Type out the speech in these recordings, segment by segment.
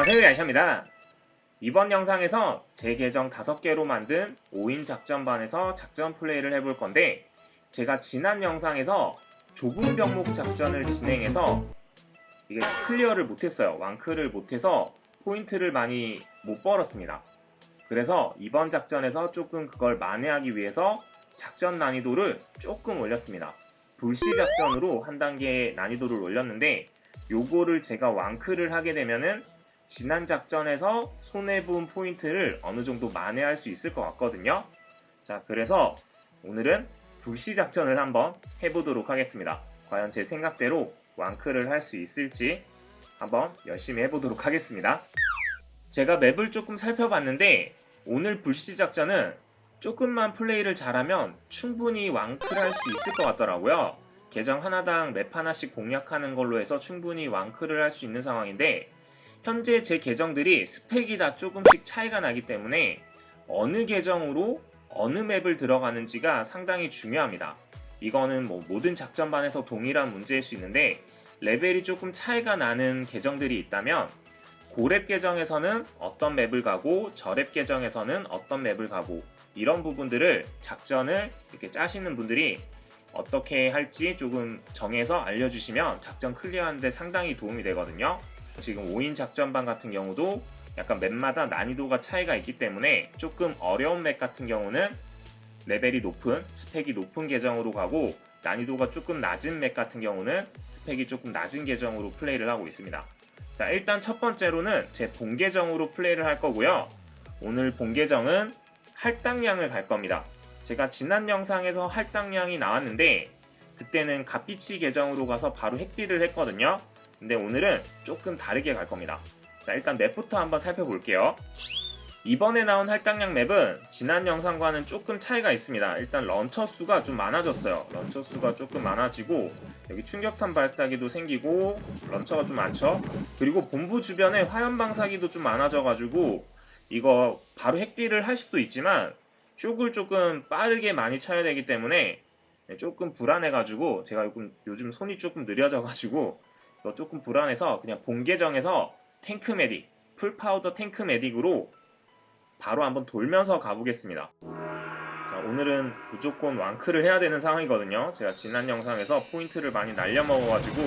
안녕하세요 야샤입니다. 이번 영상에서 제 계정 5개로 만든 5인 작전반에서 작전 플레이를 해볼 건데 제가 지난 영상에서 좁은 병목 작전을 진행해서 이게 클리어를 못했어요. 왕크를 못해서 포인트를 많이 못 벌었습니다. 그래서 이번 작전에서 조금 그걸 만회하기 위해서 작전 난이도를 조금 올렸습니다. 불시 작전으로 한 단계 난이도를 올렸는데 요거를 제가 왕크를 하게 되면은 지난 작전에서 손해본 포인트를 어느 정도 만회할 수 있을 것 같거든요. 자, 그래서 오늘은 불시 작전을 한번 해보도록 하겠습니다. 과연 제 생각대로 왕크를 할 수 있을지 한번 열심히 해보도록 하겠습니다. 제가 맵을 조금 살펴봤는데 오늘 불시 작전은 조금만 플레이를 잘하면 충분히 왕크를 할 수 있을 것 같더라고요. 계정 하나당 맵 하나씩 공략하는 걸로 해서 충분히 왕크를 할 수 있는 상황인데 현재 제 계정들이 스펙이 다 조금씩 차이가 나기 때문에 어느 계정으로 어느 맵을 들어가는지가 상당히 중요합니다. 이거는 뭐 모든 작전반에서 동일한 문제일 수 있는데 레벨이 조금 차이가 나는 계정들이 있다면 고렙 계정에서는 어떤 맵을 가고 저렙 계정에서는 어떤 맵을 가고 이런 부분들을 작전을 이렇게 짜시는 분들이 어떻게 할지 조금 정해서 알려주시면 작전 클리어하는데 상당히 도움이 되거든요. 지금 5인 작전반 같은 경우도 약간 맵마다 난이도가 차이가 있기 때문에 조금 어려운 맵 같은 경우는 레벨이 높은 스펙이 높은 계정으로 가고 난이도가 조금 낮은 맵 같은 경우는 스펙이 조금 낮은 계정으로 플레이를 하고 있습니다. 자 일단 첫 번째로는 제 본 계정으로 플레이를 할 거고요. 오늘 본 계정은 할당량을 갈 겁니다. 제가 지난 영상에서 할당량이 나왔는데 그때는 갓비치 계정으로 가서 바로 핵딜을 했거든요. 근데 오늘은 조금 다르게 갈 겁니다. 자, 일단 맵부터 한번 살펴볼게요. 이번에 나온 할당량 맵은 지난 영상과는 조금 차이가 있습니다. 일단 런처 수가 좀 많아졌어요. 런처 수가 조금 많아지고 여기 충격탄 발사기도 생기고 런처가 좀 많죠. 그리고 본부 주변에 화염 방사기도 좀 많아져가지고 이거 바로 핵딜을 할 수도 있지만 쇼을 조금 빠르게 많이 쳐야 되기 때문에 조금 불안해가지고 제가 요즘, 요즘 손이 조금 느려져가지고 이거 조금 불안해서 그냥 본 계정에서 탱크 메딕 풀 파우더 탱크 메딕으로 바로 한번 돌면서 가보겠습니다. 자, 오늘은 무조건 왕크를 해야 되는 상황이거든요. 제가 지난 영상에서 포인트를 많이 날려먹어가지고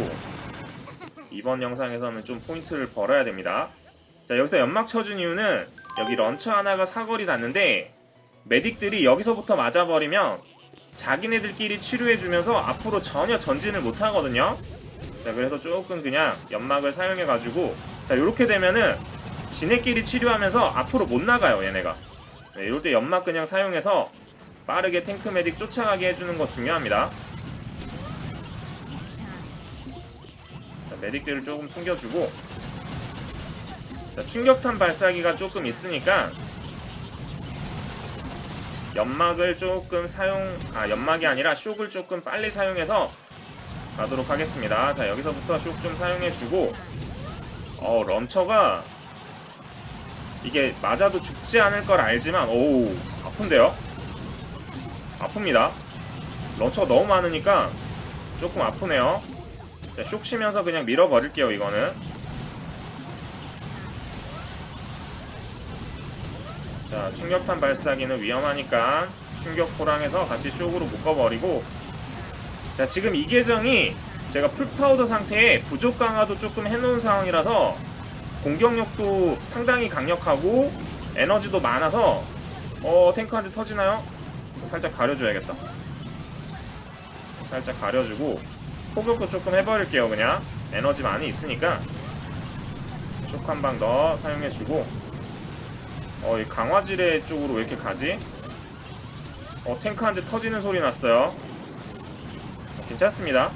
이번 영상에서는 좀 포인트를 벌어야 됩니다. 자 여기서 연막 쳐준 이유는 여기 런처 하나가 사거리 났는데 메딕들이 여기서부터 맞아버리면 자기네들끼리 치료해주면서 앞으로 전혀 전진을 못하거든요. 자 그래서 조금 그냥 연막을 사용해가지고 자 이렇게 되면은 지네끼리 치료하면서 앞으로 못 나가요 얘네가. 네, 이럴 때 연막 그냥 사용해서 빠르게 탱크 메딕 쫓아가게 해주는 거 중요합니다. 자 메딕들을 조금 숨겨주고 자, 충격탄 발사기가 조금 있으니까 연막을 조금 사용 아 연막이 아니라 쇽을 조금 빨리 사용해서 가도록 하겠습니다. 자 여기서부터 쇽좀 사용해주고 어 런처가 이게 맞아도 죽지 않을 걸 알지만 오우 아픈데요? 아픕니다. 런처가 너무 많으니까 조금 아프네요. 자, 쇽 치면서 그냥 밀어버릴게요 이거는. 자 충격탄 발사기는 위험하니까 충격 포랑해서 같이 쇼으로 묶어버리고 자 지금 이 계정이 제가 풀파우더 상태에 부족 강화도 조금 해놓은 상황이라서 공격력도 상당히 강력하고 에너지도 많아서 어 탱크한테 터지나요? 살짝 가려줘야겠다 살짝 가려주고 포격도 조금 해버릴게요 그냥 에너지 많이 있으니까 쇼크 한 방 더 사용해주고 어, 이 강화지뢰 쪽으로 왜 이렇게 가지? 어, 탱크 한대 터지는 소리 났어요. 어, 괜찮습니다.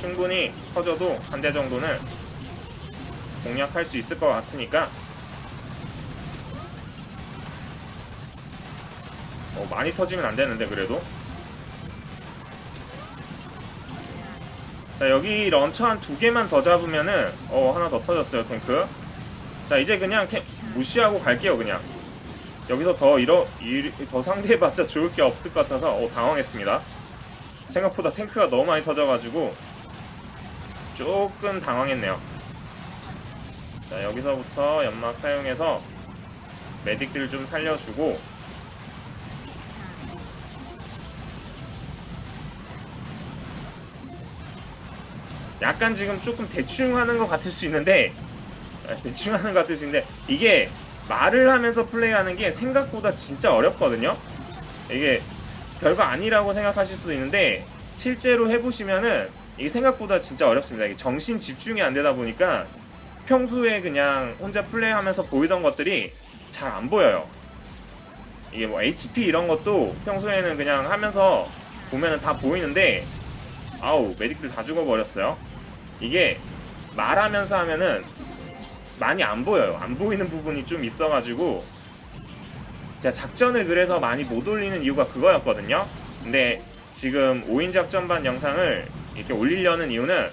충분히 터져도 한 대 정도는 공략할 수 있을 것 같으니까. 어, 많이 터지면 안 되는데 그래도. 자 여기 런처 한 두 개만 더 잡으면은 어 하나 더 터졌어요 탱크. 자 이제 그냥 템 무시하고 갈게요 그냥. 여기서 더 이러 이, 더 상대해봤자 좋을 게 없을 것 같아서 어, 당황했습니다 생각보다 탱크가 너무 많이 터져가지고 조금 당황했네요. 자 여기서부터 연막 사용해서 메딕들 좀 살려주고 약간 지금 조금 대충 하는 것 같을 수 있는데 아, 대충 하는 것 같을 수 있는데 이게 말을 하면서 플레이하는 게 생각보다 진짜 어렵거든요? 이게 별거 아니라고 생각하실 수도 있는데 실제로 해보시면은 이게 생각보다 진짜 어렵습니다. 이게 정신 집중이 안 되다 보니까 평소에 그냥 혼자 플레이하면서 보이던 것들이 잘 안 보여요. 이게 뭐 HP 이런 것도 평소에는 그냥 하면서 보면은 다 보이는데 아우 메딕들 다 죽어버렸어요. 이게 말하면서 하면은 많이 안 보여요. 안 보이는 부분이 좀 있어가지고 제가 작전을 그래서 많이 못 올리는 이유가 그거였거든요 근데 지금 5인 작전반 영상을 이렇게 올리려는 이유는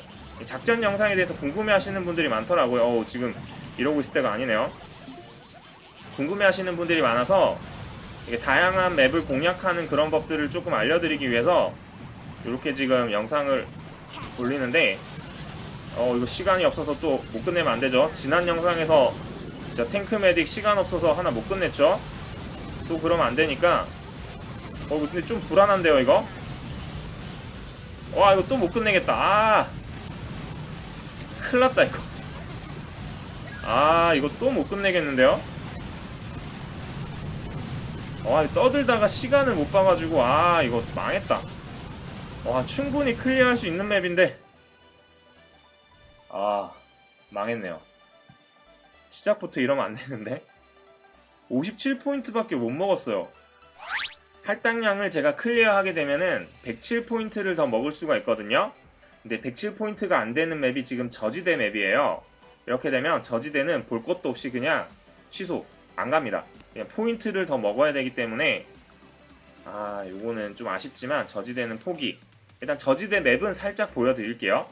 작전 영상에 대해서 궁금해 하시는 분들이 많더라고요 어우 지금 이러고 있을 때가 아니네요 궁금해 하시는 분들이 많아서 다양한 맵을 공략하는 그런 법들을 조금 알려드리기 위해서 이렇게 지금 영상을 올리는데 어 이거 시간이 없어서 또 못 끝내면 안 되죠. 지난 영상에서 저 탱크 메딕 시간 없어서 하나 못 끝냈죠. 또 그러면 안 되니까 어 근데 좀 불안한데요 이거. 와 이거 또 못 끝내겠다. 아 큰일났다 이거. 아 이거 또 못 끝내겠는데요. 와 떠들다가 시간을 못 봐가지고 아 이거 망했다. 와 충분히 클리어할 수 있는 맵인데 아 망했네요 시작부터 이러면 안 되는데 57포인트밖에 못 먹었어요. 할당량을 제가 클리어하게 되면은 107포인트를 더 먹을 수가 있거든요. 근데 107포인트가 안 되는 맵이 지금 저지대 맵이에요. 이렇게 되면 저지대는 볼 것도 없이 그냥 취소 안 갑니다. 그냥 포인트를 더 먹어야 되기 때문에 아 요거는 좀 아쉽지만 저지대는 포기. 일단 저지대 맵은 살짝 보여드릴게요.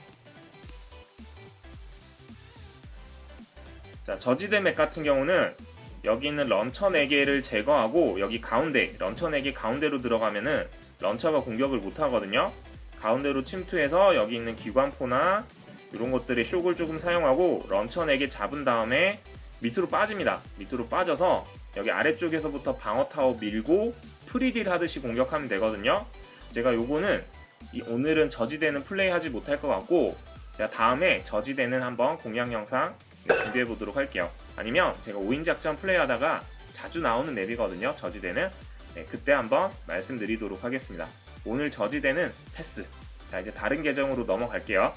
자, 저지대 맵 같은 경우는 여기 있는 런처 4개를 제거하고 여기 가운데 런처 4개 가운데로 들어가면은 런처가 공격을 못 하거든요. 가운데로 침투해서 여기 있는 기관포나 이런 것들의 쇼을 조금 사용하고 런처 4개 잡은 다음에 밑으로 빠집니다. 밑으로 빠져서 여기 아래쪽에서부터 방어 타워 밀고 프리딜 하듯이 공격하면 되거든요. 제가 요거는 이 오늘은 저지대는 플레이하지 못할 것 같고 제가 다음에 저지대는 한번 공략 영상 준비해 보도록 할게요. 아니면 제가 5인 작전 플레이하다가 자주 나오는 맵이거든요. 저지대는 네, 그때 한번 말씀드리도록 하겠습니다. 오늘 저지대는 패스. 자 이제 다른 계정으로 넘어갈게요.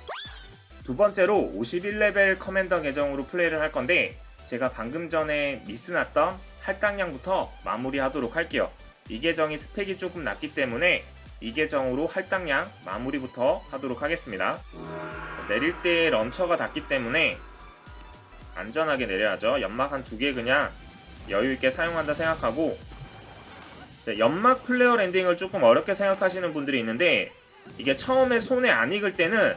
두 번째로 51레벨 커맨더 계정으로 플레이를 할 건데 제가 방금 전에 미스났던 할당량부터 마무리하도록 할게요. 이 계정이 스펙이 조금 낮기 때문에 이 계정으로 할당량 마무리부터 하도록 하겠습니다. 내릴 때 런처가 닿기 때문에 안전하게 내려야죠. 연막 한 두 개 그냥 여유있게 사용한다 생각하고 연막 플레어 랜딩을 조금 어렵게 생각하시는 분들이 있는데 이게 처음에 손에 안 익을 때는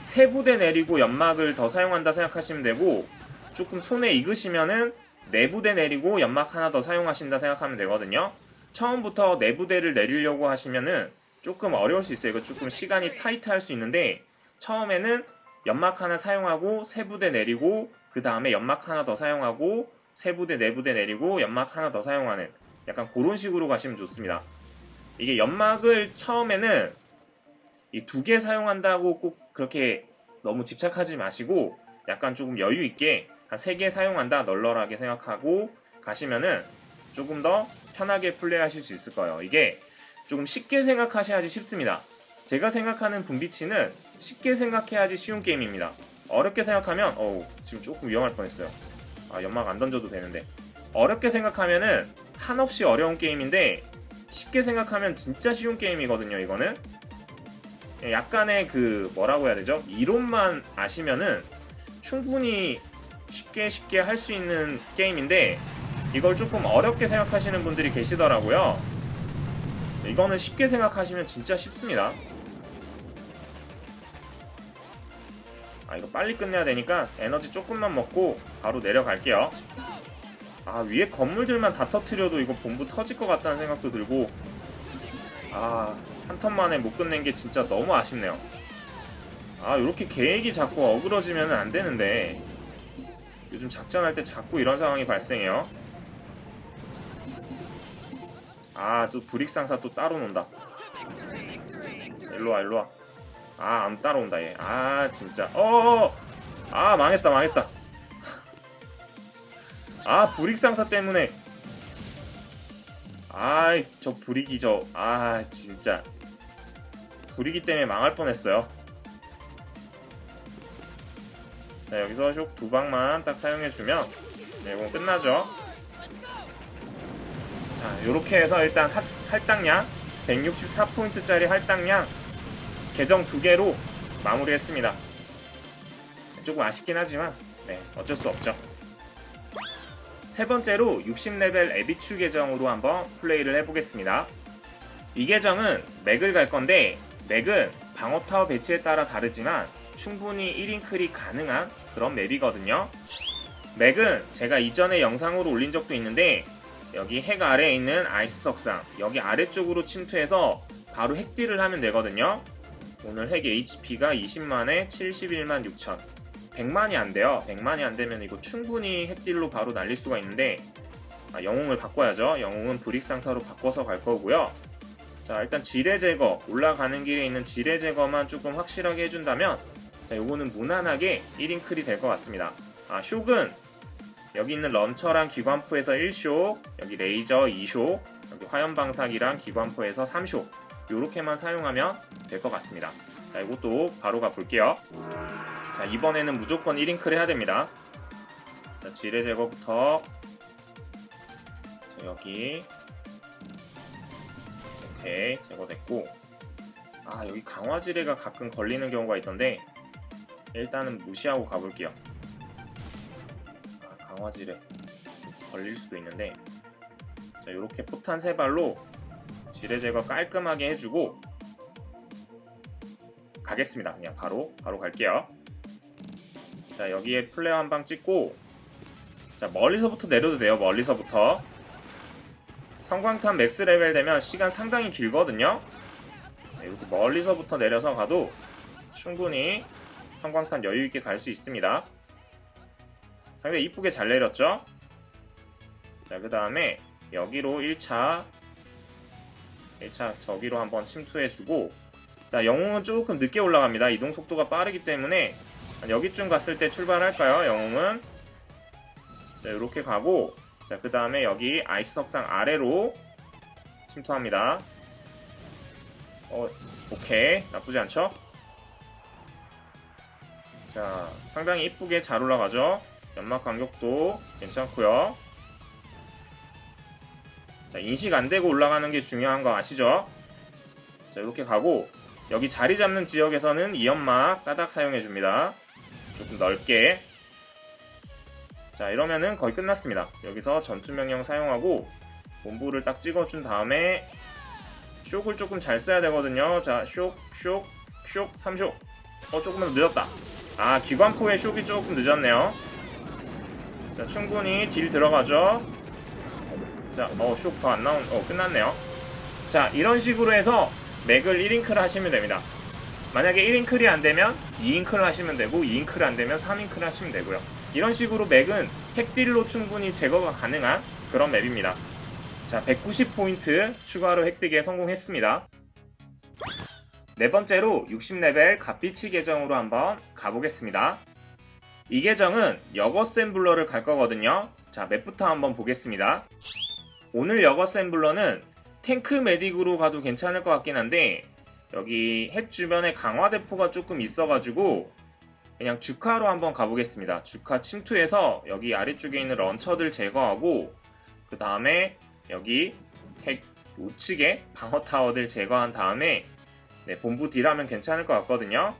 세 부대 내리고 연막을 더 사용한다 생각하시면 되고 조금 손에 익으시면은 네 부대 내리고 연막 하나 더 사용하신다 생각하면 되거든요. 처음부터 네 부대를 내리려고 하시면은 조금 어려울 수 있어요. 이거 조금 시간이 타이트할 수 있는데 처음에는 연막 하나 사용하고 세 부대 내리고 그 다음에 연막 하나 더 사용하고 세 부대 네 부대 내리고 연막 하나 더 사용하는 약간 그런 식으로 가시면 좋습니다. 이게 연막을 처음에는 이 두 개 사용한다고 꼭 그렇게 너무 집착하지 마시고 약간 조금 여유 있게 한 세 개 사용한다 널널하게 생각하고 가시면은 조금 더 편하게 플레이하실 수 있을 거예요. 이게 조금 쉽게 생각하셔야지 쉽습니다. 제가 생각하는 분비치는 쉽게 생각해야지 쉬운 게임입니다. 어렵게 생각하면 어우 지금 조금 위험할 뻔했어요. 아 연막 안 던져도 되는데 어렵게 생각하면은 한없이 어려운 게임인데 쉽게 생각하면 진짜 쉬운 게임이거든요. 이거는 약간의 그 뭐라고 해야 되죠? 이론만 아시면은 충분히 쉽게 쉽게 할 수 있는 게임인데 이걸 조금 어렵게 생각하시는 분들이 계시더라고요. 이거는 쉽게 생각하시면 진짜 쉽습니다. 아 이거 빨리 끝내야 되니까 에너지 조금만 먹고 바로 내려갈게요. 아 위에 건물들만 다 터트려도 이거 본부 터질 것 같다는 생각도 들고 아 한 턴 만에 못 끝낸 게 진짜 너무 아쉽네요. 아 이렇게 계획이 자꾸 어그러지면 안 되는데 요즘 작전할 때 자꾸 이런 상황이 발생해요. 아, 또 불익상사 또 따로 논다. 일로와, 일로와. 아, 안 따라온다, 얘. 아, 진짜. 어어어! 아, 망했다, 망했다. 아, 불익상사 때문에. 아이, 저 불익이 저. 아, 진짜. 불익이 때문에 망할 뻔했어요. 자, 여기서 쇽 두 방만 딱 사용해주면, 네, 이건 끝나죠. 자, 요렇게 해서 일단 할, 할당량 164포인트짜리 할당량 계정 두 개로 마무리했습니다. 조금 아쉽긴 하지만 네, 어쩔 수 없죠. 세 번째로 60레벨 에비추 계정으로 한번 플레이를 해보겠습니다. 이 계정은 맥을 갈 건데 맥은 방어 타워 배치에 따라 다르지만 충분히 1인 클이 가능한 그런 맵이거든요. 맥은 제가 이전에 영상으로 올린 적도 있는데 여기 핵 아래에 있는 아이스 석상 여기 아래쪽으로 침투해서 바로 핵딜을 하면 되거든요. 오늘 핵 HP가 20만에 71만 6천 100만이 안 돼요. 100만이 안 되면 이거 충분히 핵딜로 바로 날릴 수가 있는데 아, 영웅을 바꿔야죠. 영웅은 브릭 상타로 바꿔서 갈 거고요. 자 일단 지뢰 제거 올라가는 길에 있는 지뢰 제거만 조금 확실하게 해준다면 자 요거는 무난하게 1인 클이 될 것 같습니다. 아 쇽은 여기 있는 런처랑 기관포에서 1쇼, 여기 레이저 2쇼, 여기 화염방사기랑 기관포에서 3쇼 요렇게만 사용하면 될 것 같습니다. 자 이것도 바로 가볼게요. 자 이번에는 무조건 1잉크를 해야 됩니다. 자 지뢰 제거부터 자, 여기 오케이 제거됐고 아 여기 강화 지뢰가 가끔 걸리는 경우가 있던데 일단은 무시하고 가볼게요. 아, 강화질에 걸릴 수도 있는데 자 이렇게 포탄 세 발로 지뢰 제거 깔끔하게 해주고 가겠습니다. 그냥 바로 바로 갈게요. 자 여기에 플레어 한 방 찍고 자 멀리서부터 내려도 돼요 멀리서부터. 성광탄 맥스 레벨 되면 시간 상당히 길거든요. 네, 이렇게 멀리서부터 내려서 가도 충분히 성광탄 여유있게 갈 수 있습니다. 상당히 이쁘게 잘 내렸죠? 자, 그 다음에 여기로 1차 1차 저기로 한번 침투해주고 자, 영웅은 조금 늦게 올라갑니다. 이동 속도가 빠르기 때문에 한 여기쯤 갔을 때 출발할까요? 영웅은 자, 이렇게 가고 자, 그 다음에 여기 아이스 석상 아래로 침투합니다. 어, 오케이. 나쁘지 않죠? 자, 상당히 이쁘게 잘 올라가죠? 연막 간격도 괜찮고요. 자, 인식 안 되고 올라가는 게 중요한 거 아시죠? 자, 이렇게 가고 여기 자리 잡는 지역에서는 이 연막 따닥 사용해 줍니다. 조금 넓게. 자, 이러면은 거의 끝났습니다. 여기서 전투 명령 사용하고 본부를 딱 찍어 준 다음에 쇽을 조금 잘 써야 되거든요. 자, 쇽, 쇽, 쇽, 3쇽. 어, 조금만 늦었다. 아, 기관포의 쇽이 조금 늦었네요. 자, 충분히 딜 들어가죠. 자, 어, 쇼크 더안 나온, 어, 끝났네요. 자, 이런 식으로 해서 맥을 1잉크를 하시면 됩니다. 만약에 1잉클이 안 되면 2잉클 하시면 되고 2잉클 안 되면 3잉클 하시면 되고요. 이런 식으로 맥은 핵딜로 충분히 제거가 가능한 그런 맵입니다. 자, 190포인트 추가로 획득에 성공했습니다. 네 번째로 60레벨 갓비치 계정으로 한번 가보겠습니다. 이 계정은 역어셈블러를 갈 거거든요. 자, 맵부터 한번 보겠습니다. 오늘 역어셈블러는 탱크 메딕으로 가도 괜찮을 것 같긴 한데 여기 핵 주변에 강화 대포가 조금 있어가지고 그냥 주카로 한번 가보겠습니다. 주카 침투해서 여기 아래쪽에 있는 런처들 제거하고 그 다음에 여기 핵 우측에 방어 타워들 제거한 다음에 네, 본부 딜하면 괜찮을 것 같거든요.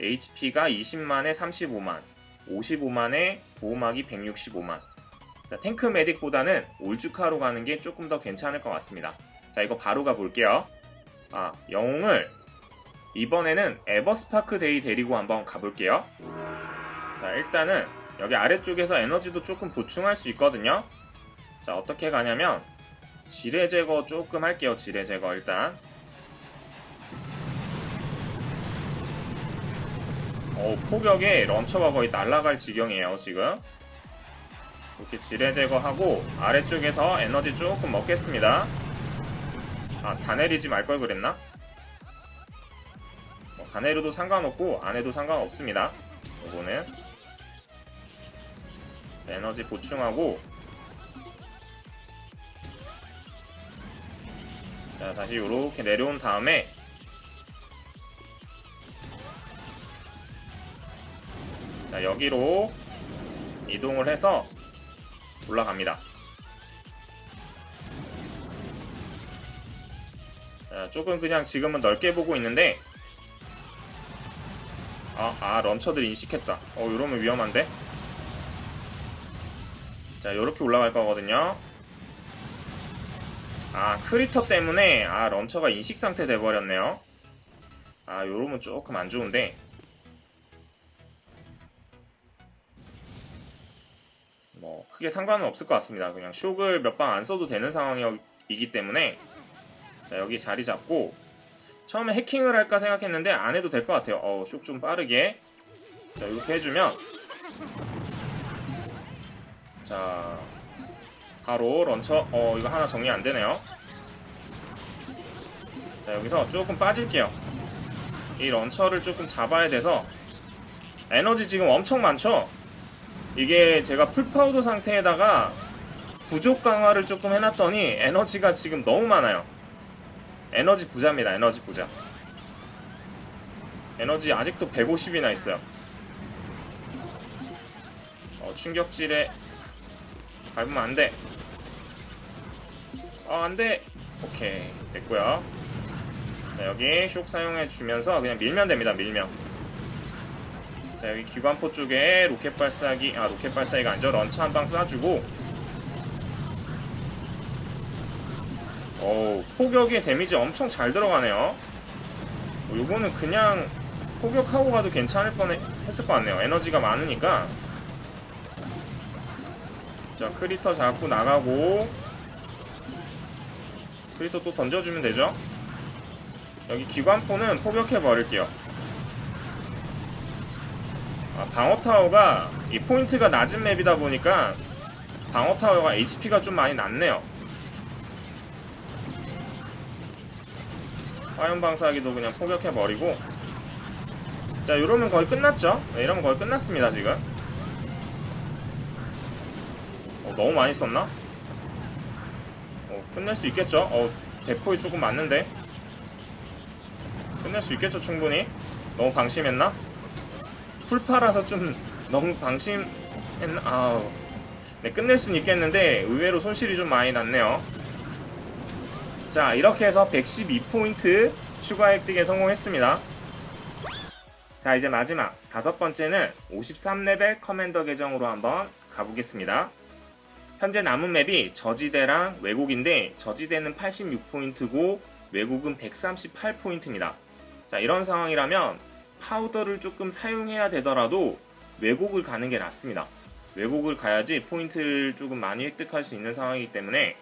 HP가 20만에 35만, 55만에 보호막이 165만. 자, 탱크 메딕보다는 올주카로 가는 게 조금 더 괜찮을 것 같습니다. 자, 이거 바로 가볼게요. 아, 영웅을 이번에는 에버스파크 데이 데리고 한번 가볼게요. 자, 일단은 여기 아래쪽에서 에너지도 조금 보충할 수 있거든요. 자, 어떻게 가냐면 지뢰 제거 조금 할게요. 지뢰 제거 일단. 어, 폭격에 런처가 거의 날아갈 지경이에요, 지금. 이렇게 지뢰 제거하고 아래쪽에서 에너지 조금 먹겠습니다. 아, 다 내리지 말 걸 그랬나? 뭐, 다 내려도 상관없고 안 해도 상관없습니다. 요거는 자, 에너지 보충하고 자, 다시 요렇게 내려온 다음에 자, 여기로 이동을 해서 올라갑니다. 자, 조금 그냥 지금은 넓게 보고 있는데 아, 아 런처들 인식했다. 어, 이러면 위험한데? 자, 요렇게 올라갈 거거든요. 아, 크리터 때문에 아, 런처가 인식 상태 돼 버렸네요. 아, 요러면 조금 안 좋은데. 크게 상관은 없을 것 같습니다. 그냥 쇽을 몇방 안 써도 되는 상황이기 때문에 자, 여기 자리 잡고 처음에 해킹을 할까 생각했는데 안 해도 될 것 같아요. 어, 쇽좀 빠르게 자 이렇게 해주면 자 바로 런처 어 이거 하나 정리 안 되네요. 자 여기서 조금 빠질게요. 이 런처를 조금 잡아야 돼서 에너지 지금 엄청 많죠? 이게 제가 풀파우더 상태에다가 부족 강화를 조금 해놨더니 에너지가 지금 너무 많아요. 에너지 부자입니다. 에너지 부자. 에너지 아직도 150이나 있어요. 어, 충격질에 밟으면 안 돼. 어, 안 돼. 오케이. 됐고요. 자, 여기 쇽 사용해 주면서 그냥 밀면 됩니다. 밀면. 자 여기 기관포 쪽에 로켓 발사기 아 로켓 발사기가 아니죠. 런처 한 방 쏴주고. 어우 포격의 데미지 엄청 잘 들어가네요. 어, 요거는 그냥 포격하고 가도 괜찮을 뻔 했을 것 같네요. 에너지가 많으니까. 자 크리터 잡고 나가고. 크리터 또 던져주면 되죠? 여기 기관포는 포격해 버릴게요. 아, 방어 타워가 이 포인트가 낮은 맵이다 보니까 방어 타워가 HP가 좀 많이 낮네요. 화염 방사기도 그냥 포격해 버리고 자 이러면 거의 끝났죠? 네, 이러면 거의 끝났습니다 지금. 어, 너무 많이 썼나? 어, 끝낼 수 있겠죠? 어, 대포이 조금 맞는데 끝낼 수 있겠죠 충분히? 너무 방심했나? 풀파라서 좀 너무 방심했나? 아우. 네, 끝낼 수는 있겠는데 의외로 손실이 좀 많이 났네요. 자, 이렇게 해서 112포인트 추가 획득에 성공했습니다. 자, 이제 마지막 다섯 번째는 53레벨 커맨더 계정으로 한번 가보겠습니다. 현재 남은 맵이 저지대랑 왜곡인데 저지대는 86포인트고 왜곡은 138포인트입니다. 자, 이런 상황이라면 파우더를 조금 사용해야 되더라도 왜곡을 가는 게 낫습니다. 왜곡을 가야지 포인트를 조금 많이 획득할 수 있는 상황이기 때문에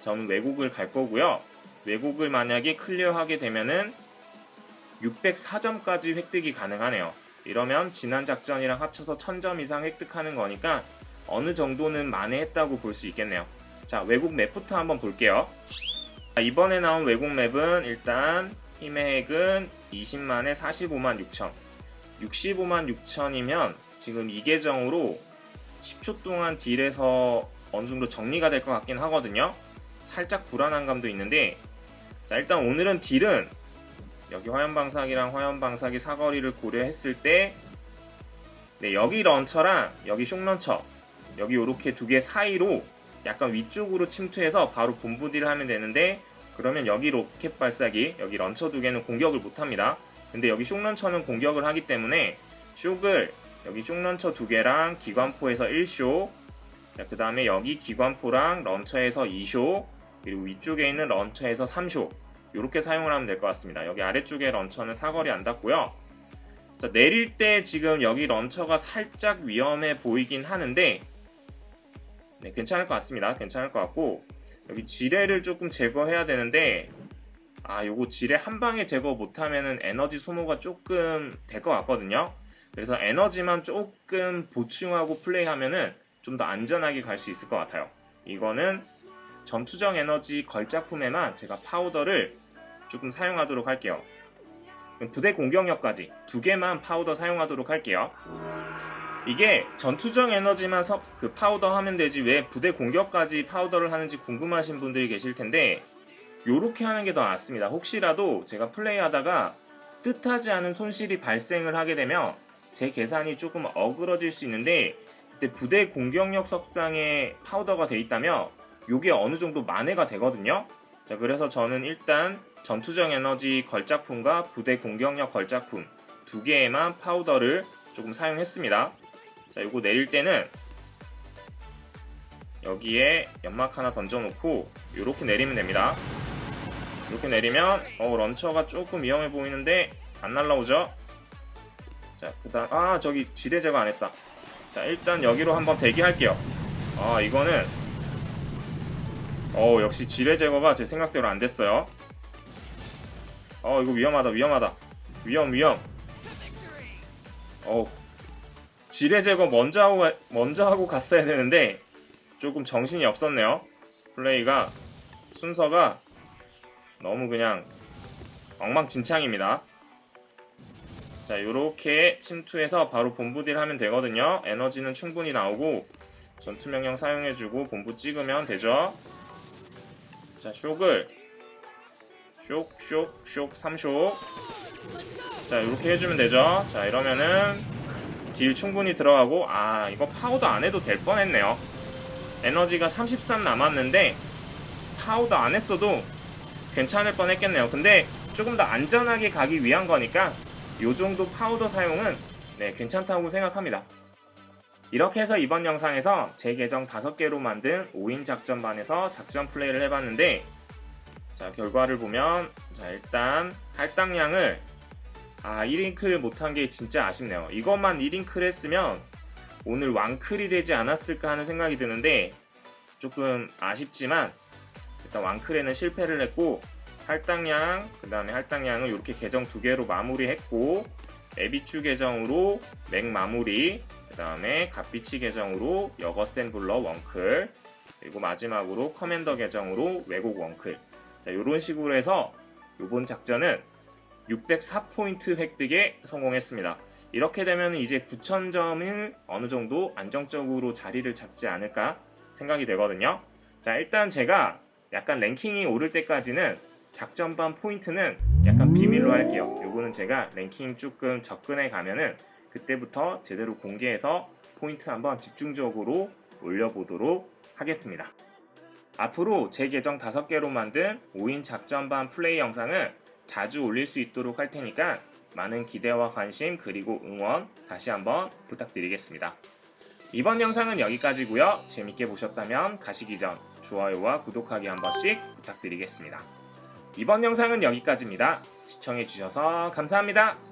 저는 왜곡을 갈 거고요. 왜곡을 만약에 클리어하게 되면은 604점까지 획득이 가능하네요. 이러면 지난 작전이랑 합쳐서 1000점 이상 획득하는 거니까 어느 정도는 만회했다고 볼 수 있겠네요. 자, 외국 맵부터 한번 볼게요. 자, 이번에 나온 외국 맵은 일단 핵은 20만에 45만 6천. 65만 6천이면 지금 이 계정으로 10초 동안 딜에서 어느 정도 정리가 될 것 같긴 하거든요. 살짝 불안한 감도 있는데 자 일단 오늘은 딜은 여기 화염방사기랑 화염방사기 사거리를 고려했을 때 네, 여기 런처랑 여기 쇽런처 여기 이렇게 두 개 사이로 약간 위쪽으로 침투해서 바로 본부 딜을 하면 되는데 그러면 여기 로켓 발사기 여기 런처 두 개는 공격을 못합니다. 근데 여기 쇽런처는 공격을 하기 때문에 쇽을 여기 쇽런처 두 개랑 기관포에서 1쇼 그 다음에 여기 기관포랑 런처에서 2쇼 그리고 위쪽에 있는 런처에서 3쇼 이렇게 사용을 하면 될 것 같습니다. 여기 아래쪽에 런처는 사거리 안 닿고요. 자, 내릴 때 지금 여기 런처가 살짝 위험해 보이긴 하는데 네, 괜찮을 것 같습니다. 괜찮을 것 같고 여기 지뢰를 조금 제거해야 되는데 아 요거 지뢰 한 방에 제거 못하면은 에너지 소모가 조금 될 것 같거든요. 그래서 에너지만 조금 보충하고 플레이하면은 좀 더 안전하게 갈 수 있을 것 같아요. 이거는 전투적 에너지 걸작품에만 제가 파우더를 조금 사용하도록 할게요. 부대 공격력까지 두 개만 파우더 사용하도록 할게요. 이게 전투적 에너지만 서- 그 파우더 하면 되지 왜 부대 공격까지 파우더를 하는지 궁금하신 분들이 계실 텐데 요렇게 하는 게 더 낫습니다. 혹시라도 제가 플레이하다가 뜻하지 않은 손실이 발생을 하게 되면 제 계산이 조금 어그러질 수 있는데 그때 부대 공격력 석상에 파우더가 돼 있다면 요게 어느 정도 만회가 되거든요. 자 그래서 저는 일단 전투적 에너지 걸작품과 부대 공격력 걸작품 두 개에만 파우더를 조금 사용했습니다. 자 요거 내릴 때는 여기에 연막 하나 던져놓고 이렇게 내리면 됩니다. 이렇게 내리면 어 런처가 조금 위험해 보이는데 안 날라오죠? 자 그다음 아 저기 지뢰 제거 안 했다. 자 일단 여기로 한번 대기할게요. 아 이거는 어 역시 지뢰 제거가 제 생각대로 안 됐어요. 어 이거 위험하다 위험하다 위험 위험. 어 지뢰 제거 먼저 하고 가- 먼저 하고 갔어야 되는데 조금 정신이 없었네요. 플레이가 순서가 너무 그냥 엉망진창입니다. 자, 요렇게 침투해서 바로 본부 딜 하면 되거든요. 에너지는 충분히 나오고 전투 명령 사용해주고 본부 찍으면 되죠. 자, 쇽을 쇽, 쇽, 쇽, 3쇽. 자, 이렇게 해주면 되죠. 자, 이러면은 딜 충분히 들어가고 아, 이거 파우더 안 해도 될 뻔했네요. 에너지가 33 남았는데 파우더 안 했어도 괜찮을 뻔했겠네요. 근데 조금 더 안전하게 가기 위한 거니까 이 정도 파우더 사용은 네, 괜찮다고 생각합니다. 이렇게 해서 이번 영상에서 제 계정 5개로 만든 5인 작전반에서 작전 플레이를 해봤는데 자 결과를 보면 자 일단 할당량을 아 1인클 못한 게 진짜 아쉽네요. 이것만 1인클 했으면 오늘 왕클이 되지 않았을까 하는 생각이 드는데 조금 아쉽지만 일단 왕클에는 실패를 했고 할당량 그 다음에 할당량을 이렇게 계정 두 개로 마무리했고 에비추 계정으로 맥 마무리 그 다음에 갓비치 계정으로 여거센블러 원클 그리고 마지막으로 커맨더 계정으로 외국 원클 자 이런 식으로 해서 이번 작전은 604포인트 획득에 성공했습니다. 이렇게 되면 이제 9,000점을 어느 정도 안정적으로 자리를 잡지 않을까 생각이 되거든요. 자, 일단 제가 약간 랭킹이 오를 때까지는 작전반 포인트는 약간 비밀로 할게요. 요거는 제가 랭킹 조금 접근해 가면은 그때부터 제대로 공개해서 포인트 한번 집중적으로 올려보도록 하겠습니다. 앞으로 제 계정 5개로 만든 5인 작전반 플레이 영상을 자주 올릴 수 있도록 할 테니까 많은 기대와 관심 그리고 응원 다시 한번 부탁드리겠습니다. 이번 영상은 여기까지고요. 재밌게 보셨다면 가시기 전 좋아요와 구독하기 한 번씩 부탁드리겠습니다. 이번 영상은 여기까지입니다. 시청해주셔서 감사합니다.